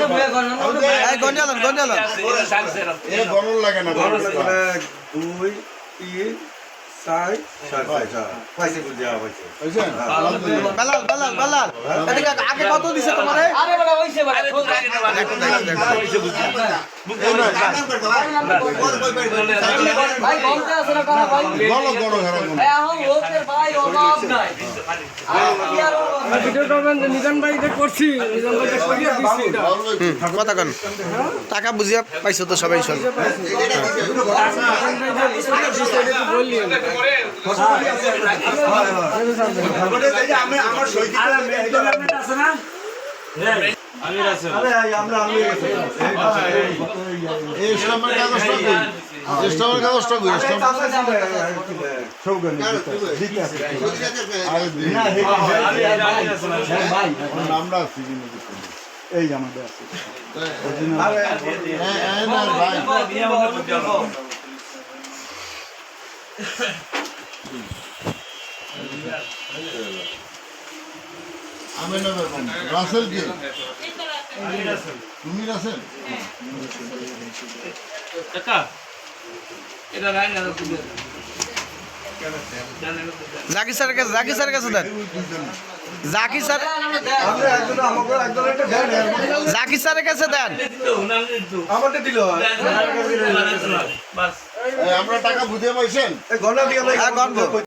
এই গন্ডালন গন্ডালন গরম লাগে না। এক দুই তিন? আলহামদুলিল্লাহ। বেলাল বেলাল বেলাল এদিকে আগে কত দিছে তোমারে আরে বড় হইছে ভাই ভাই ভাই ভাই কথা কন টাকা বুঝিয়া পাইছো তো সবাই সব এটা একটু বললিয়েন এই স্টাম্পের কাগজটা আছে। এই আমাদের আছে এ- এ না, ভাই। আমি না রাসেল কে তুমি রাসেল জাকির স্যারের কাছে জাকির স্যারের কাছে দেন জাকির স্যার জাকির স্যারের কাছে দেন দিল আমরা টাকা বুঝে পাইছেন দিয়ে হ্যাঁ।